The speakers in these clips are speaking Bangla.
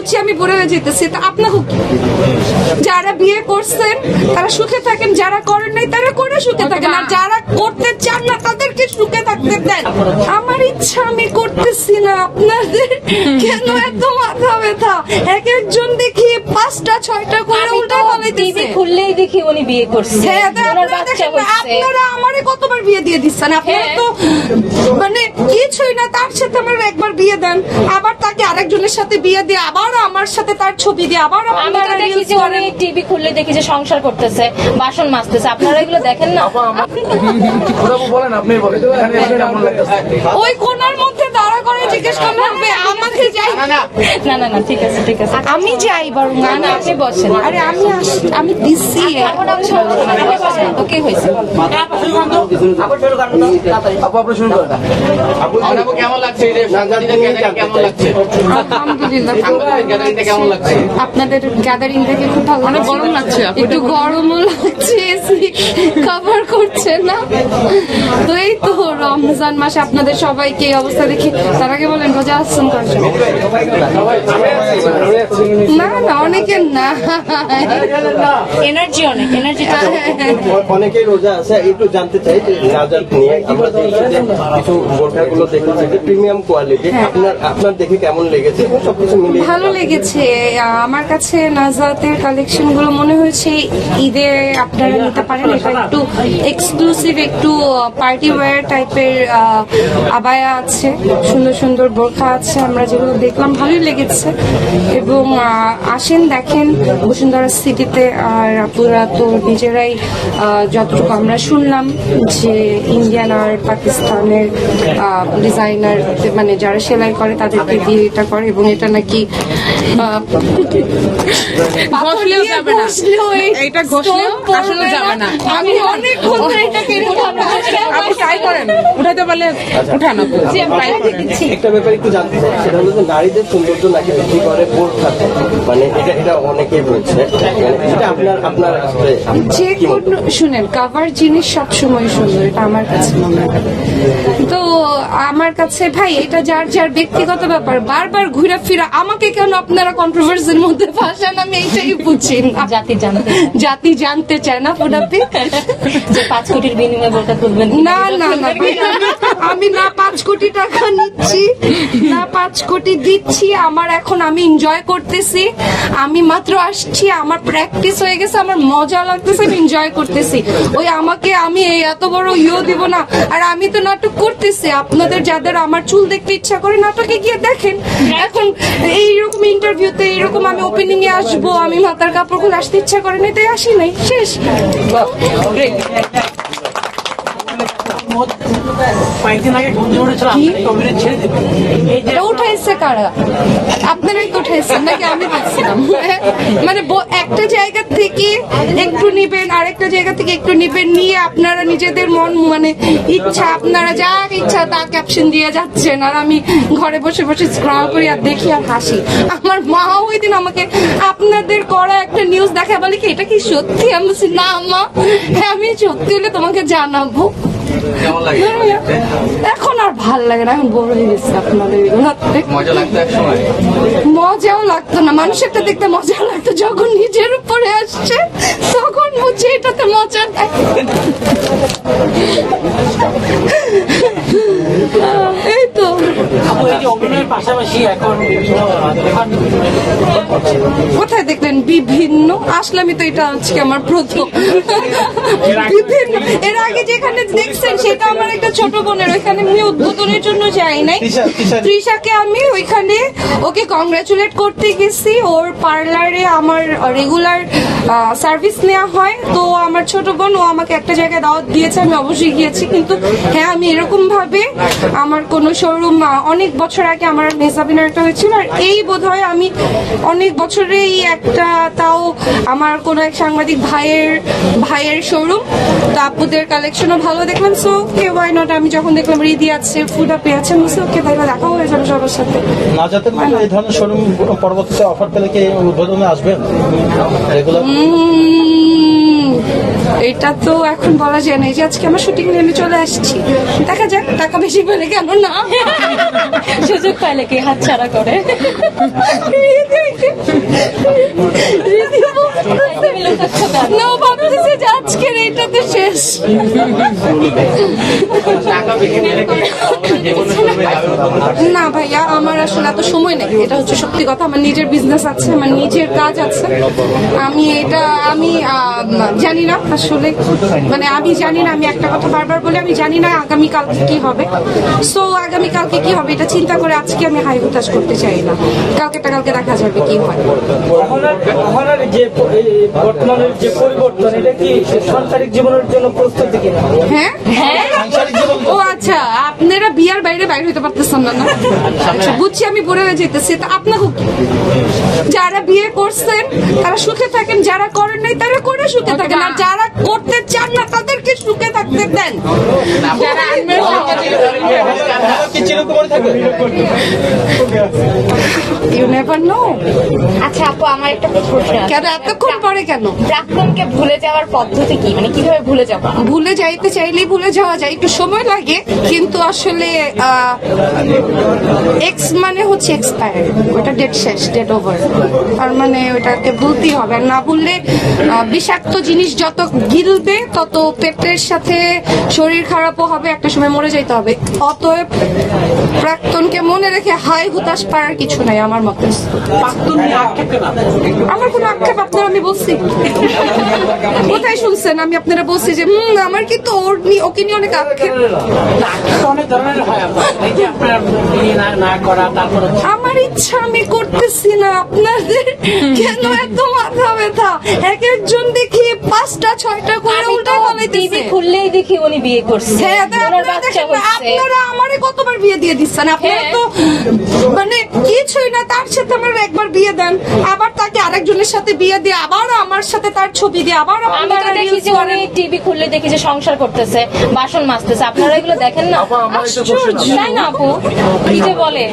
বুঝছি আমি হয়ে যেতেছি তা আপনার কি? যারা বিয়ে করছেন তারা সুখে থাকেন যারা করেন নাই তারা করে সুখে থাকেন। আর যারা করতে চান না তাদেরকে সুখে থাকতে দেন। আমার ইচ্ছা আমি করতেছি না। আপনাদের কেন এত মাথা ব্যথা? এক একজন দেখি পাঁচটা ছয়টা করে উল্টা ফেলাইতেছে টিভি খুললেই দেখি উনি বিয়ে করছে। হ্যাঁ, হচ্ছে। আপনারা আমারে কতবার বিয়ে দিয়ে দিচ্ছেন? আপনারা হ্যাঁ। তো মানে কিছুই না তার সাথে আমার একবার বিয়ে দেন। আবার তাকে আরেকজনের সাথে বিয়ে দিয়ে আবার আমার সাথে তার ছবি দিয়ে আবার আপনারা দেখি যে উনি টিভি খুললে দেখি যে সংসার করতেছে বাসন মাজতেছে। আপনারা এগুলো দেখেন না? বলেন আপনি বলেন। ওই কোনার মধ্যে দাঁড়া করে জিজ্ঞেস করলে আমাকে যাই। না না না ঠিক আছে ঠিক আছে। আমি যাই বরং না না আপনি বসেন। আরে আমি আমি দিচ্ছি ওকে হয়েছে। আপু আপনি শুরু করেন। আপু আপু কেমন লাগছে? এই যে সাংবাদিকদের গ্যাদারিং কেমন লাগছে? আলহামদুলিল্লাহ কেমন লাগছে? আপনাদের গ্যাদারিং দেখে খুব ভালো অনেক গরম লাগছে একটু গরমও লাগছে কভার করছে না। তো এই তো রমজান মাসে আপনাদের সবাইকে এই অবস্থা দেখি তার আগে বলেন রোজা আসছেন না না অনেকের না। এনার্জি অনেক অনেকেই রোজা আছে একটু জানতে চাই যে নিয়ে আমরা দেখছি কিছু বোরখাগুলো দেখেছি যে প্রিমিয়াম কোয়ালিটি আপনার আপনার দেখে কেমন লেগেছে? সবকিছু মিলিয়ে ভালো লেগেছে। আমার কাছে নাজাতের কালেকশনগুলো মনে হয়েছে ঈদে আপনারা নিতে পারেন। এটা একটু এক্সক্লুসিভ একটু পার্টি ওয়্যার টাইপের আবায়া আছে। সুন্দর সুন্দর বোরখা আছে আমরা যেগুলো দেখলাম ভালোই লেগেছে। এবং আসেন দেখেন বসুন্ধরা সিটিতে আর আপুরা তো নিজেরাই যতটুকু আমরা শুনলাম যে ইন্ডিয়ান আর পাকিস্তানের ডিজাইনার মানে যারা সেলাই করে তাদেরকে দিয়ে এটা করে এবং এটা নাকি ঘষলেও যাবে না। ঘষলেও এই ঘষলেও আসলে যাবে না। আমি এটাকে আপনি ট্রাই করেন। উঠাতে পারলে উঠান ট্রাই করেন। একটা ব্যাপারে একটু জানতে চাই সেটা হলো যে নারীদের সৌন্দর্য নাকি বৃদ্ধি করে বোরখাতে মানে এটা এটা অনেকেই বলছে। মানে এটা আপনার আপনার আসলে যে কোনো শুনেন কাভার জিনিস সবসময় সুন্দর এটা আমার কাছে মনে হয়। তো আমার কাছে ভাই এটা যার যার ব্যক্তিগত ব্যাপার বারবার ঘুরে ফিরা আমাকে কেন আপনারা কন্ট্রোভার্সির মধ্যে ফাঁসান আমি এইটাই বুঝছি না। জাতি জানতে জাতি জানতে চায় না পুরাপি যে পাঁচ কোটির বিনিময়ে বোরকা তুলবেন না না না আমি- আমি না পাঁচ কোটি টাকা নিচ্ছি। না, পাঁচ কোটি দিচ্ছি, আমার এখন আমি এনজয় করতেছি। আমি মাত্র আসছি, আমার প্র্যাকটিস হয়ে গেছে, আমার মজা লাগতেছে, আমি এনজয় করতেছি। ওই আমাকে আমি এত বড় ইয়ে দিব না। আর আমি তো নাটক করতেছি। আপনাদের যাদের আমার চুল দেখতে ইচ্ছা করে নাটকে গিয়ে দেখেন। এখন এইরকম ইন্টারভিউতে এইরকম আমি ওপেনিং এ আসব, আমি মাথার কাপড় খুলে আসতে ইচ্ছা করে না তাই আসি নাই। শেষ। কয়েকদিন আগে গুঞ্জন উঠেছিল কবিরে ছেড়ে দেবেন। এটা উঠাইছে কারা? আপনারাই তো উঠাইছেন নাকি আমি দেখছিলাম মানে ব- একটা জায়গা থেকে একটু নিবেন আরেকটা জায়গা থেকে একটু নিবেন নিয়ে আপনারা নিজেদের মন মানে ইচ্ছা আপনারা যা ইচ্ছা তা ক্যাপশন দিয়ে যাচ্ছেন। আর আমি ঘরে বসে বসে স্ক্রল করি আর দেখি আর হাসি। আমার মা ওই দিন আমাকে আপনাদের করা একটা নিউজ দেখা বলে কি এটা কি সত্যি? আমি বলছি না মা হ্যাঁ আমি সত্যি হলে তোমাকে জানাব। কেমন লাগে? এখন আর ভালো লাগে না এখন বড় হয়ে গেছে আপনাদের এগুলো মজা লাগতো একসময়? মজাও লাগতো না মানুষেরটা দেখতে মজা লাগতো যখন নিজের উপরে আসছে তখন বুঝছি এটাতে মজা দেয় এই তো আপু এই যে অভিনয়ের পাশাপাশি এখন এখন কোথায় দেখলেন? বিভিন্ন? আসলামই তো এটা আজকে আমার প্রথম। বিভিন্ন। এর আগে যেখানে দেখছেন সেটা আমার একটা ছোট বোনের ওইখানে আমি উদ্বোধনের জন্য যাই নাই। তৃষাকে আমি ওইখানে ওকে কংগ্রাচুলেট করতে গেছি। ওর পার্লারে আমার রেগুলার সার্ভিস নেওয়া হয়। তো আমার ছোট বোন ও আমাকে একটা জায়গায় দাওয়াত দিয়েছে আমি অবশ্যই গিয়েছি। কিন্তু হ্যাঁ আমি এরকম ভাবে আমার কোন শোরুম অনেক বছর আগে আমার মেসাবিনার একটা হয়েছিল আর এই বোধহয় আমি অনেক বছরেই একটা তাও আমার কোন এক সাংবাদিক ভাইয়ের ভাইয়ের শোরুম। তো আপুদের কালেকশনও ভালো দেখলাম সো কে ওয়াই নট আমি যখন দেখলাম রিদি আছে ফুডা পেয়েছে আমি ওকে তাইলে দেখা হয়ে যাবে সবার সাথে। নাজাতের মধ্যে এই ধরনের শোরুম পরবর্তীতে অফার পেলে কি উদ্বোধনে আসবেন? রেগুলার এটা তো এখন বলা যায় না যে আজকে আমার শুটিং নিয়ে চলে আসছি। দেখা যাক টাকা বেশি পেলে কেন না? সুযোগ পাইলে কি হাত ছাড়া করে? না ভাবতেছে যে আজকের শেষ কোনো সময় যাবে না ভাইয়া আমার আসলে এত সময় নেই। এটা হচ্ছে সত্যি কথা আমার নিজের বিজনেস আছে আমার নিজের কাজ আছে। আমি এটা আমি জানি না আসলে মানে আমি জানি না আমি একটা কথা বারবার বলে আমি জানি না আগামী কালকে কি হবে। সো আগামী কালকে কি হবে এটা চিন্তা করে আজকে আমি হাই হতাশ করতে চাই না। কালকে একটা কালকে দেখা যাবে কি হয়। যে বর্তমানের যে পরিবর্তন এটা কি সাংসারিক জীবনের জন্য প্রস্তুতি কিনা? হ্যাঁ? হ্যাঁ। ও আচ্ছা আপনারা বাইরে হইতে পারতেছেন না আচ্ছা বুঝছি আমি বলে হয়ে যেতেছি তা আপনাকে কি? যারা বিয়ে করছেন তারা সুখে থাকেন যারা করেন নাই তারা করে সুখে থাকেন। আর যারা করতে চান না তাদেরকে সুখে থাকতে দেন। ইউ নেভার নো আচ্ছা আপু আমার একটা প্রশ্ন কেন এতক্ষণ পরে কেন? প্রাক্তনকে ভুলে যাওয়ার পদ্ধতি কি? মানে কীভাবে ভুলে যাব? ভুলে যাইতে চাইলেই ভুলে যাওয়া যায়। একটু সময় লাগে কিন্তু আসলে এক্স মানে হচ্ছে এক্সপায়ার ওটা ডেট শেষ ডেট ওভার তার মানে ওটাকে ভুলতেই হবে। আর না ভুললে বিষাক্ত জিনিস যত গিলবে তত পেটের সাথে শরীর খারাপও হবে একটা সময় মরে যাইতে হবে। অতএব প্রাক্তনকে মনে রেখে হাই হুতাশ পাওয়ার কিছু নাই আমার মতে। আমার কোনো আক্ষেপ আপনার আমি বলছি? কোথায় শুনছেন? আমি আপনারা বলছি যে হুম আমার কিন্তু ওর ওকে নিয়ে অনেক আক্ষেপ। অনেক ধরনের হয় আমার ইচ্ছা আমি করতেছি না। আপনাদের কেন এত মাথা ব্যথা? এক একজন দেখি পাঁচটা ছয়টা করে উল্টা টিভি খুললেই দেখি উনি বিয়ে করছে। হ্যাঁ, আপনারা আমারে কতবার বিয়ে দিয়ে দিচ্ছেন? আপনারা হ্যাঁ। তো মানে কিছুই না তার সাথে আমার একবার বিয়ে দেন। আবার তাকে আরেকজনের সাথে বিয়ে দিয়ে আবার আমার সাথে তার ছবি দিয়ে আবার আমি দেখি যে উনি টিভি খুললে দেখি যে সংসার করতেছে বাসন মাজতেছে। আপনারা এগুলো দেখেন না? আমার। তাই না আপু? কি যে বলে?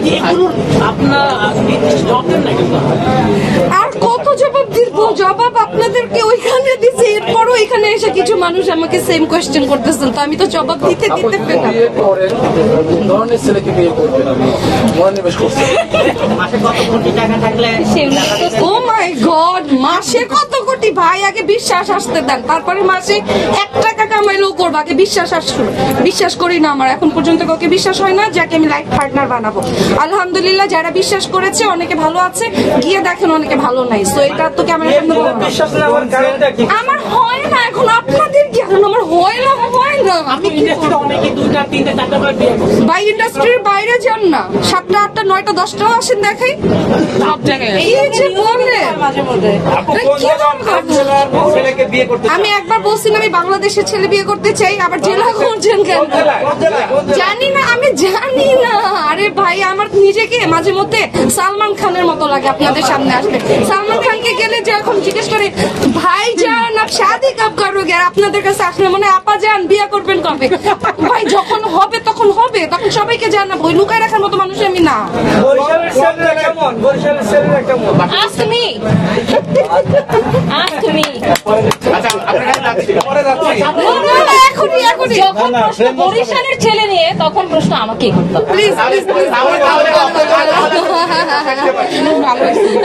আর কত জবাব দিব? জবাব আপনাদেরকে ওইখানে দিছি এরপরও এখানে এসে কিছু মানুষ আমাকে সেম কোয়েশ্চেন করতেছেন তো আমি তো জবাব দিতে দিতে পেলাম বিয়ে করেন কোন ধরনের ছেলেকে বিয়ে করবেন আপনি মনোনিবেশ করছেন। মাসে কত কোটি ও মাই গড মাসে কত কোটি? ভাই আগে বিশ্বাস আসতে দেন। তারপরে মাসে এক টাকা কামাইলেও করব। আগে বিশ্বাস আসলো বিশ্বাস করি না আমার। এখন পর্যন্ত কাউকে বিশ্বাস হয় না যাকে আমি লাইফ পার্টনার বানাবো। আলহামদুলিল্লাহ যারা বিশ্বাস করেছে অনেকে ভালো আছে। গিয়ে দেখেন অনেকে ভালো নাই। তো এটা তো ক্যামেরা সামনে বলব না। বিশ্বাস নেওয়ার কারণটা কি? আমার হয় না। এখন আপনাদের কি এখন আমার হয় না হয় না। আমি ইন্ডাস্ট্রিতে অনেকে দুইটা তিনটা চারটা করে বিয়ে করছি ভাই ইন্ডাস্ট্রির বাইরে যান না। সাতটা আটটা নয়টা দশটাও আসেন দেখাই। এই যে বলে মাঝে মধ্যে। কি বলব? ছেলেকে বিয়ে করতে আমি একবার বলছি আমি বাংলাদেশের ছেলে বিয়ে করতে চাই আবার জেলা করছেন কেন জানি না আমি জানি না। আরে ভাই আমার নিজেকে মাঝে মধ্যে সালমান খানের মতো লাগে আপনাদের সামনে আসলে। সালমান খানকে গেলে যে এখন জিজ্ঞেস করে ভাই যান শাদি আপনাদের কাছে আসলে মনে হয়, আপা যান বিয়ে করবেন কবে ভাই যখন হবে তখন হবে তখন সবাইকে জানাব ওই লুকায় রাখার মতো মানুষ আমি না আচ্ছা এখনই এখনই যখন প্রশ্ন বরিশালের ছেলে নিয়ে তখন প্রশ্ন আমাকেই করতে হবে প্লিজ প্লিজ প্লিজ তাহলে তাহলে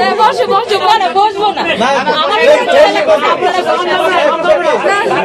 হ্যাঁ, বসো বসো বসবো না আমার একটা ছেলে আপনারা বসে আছেন। একটু বসেন আমি তো শুধু এইটুকুই বলব জয়টুকানি বলো এবার ঠিক আছে এইবার ঠিক আছে দেখি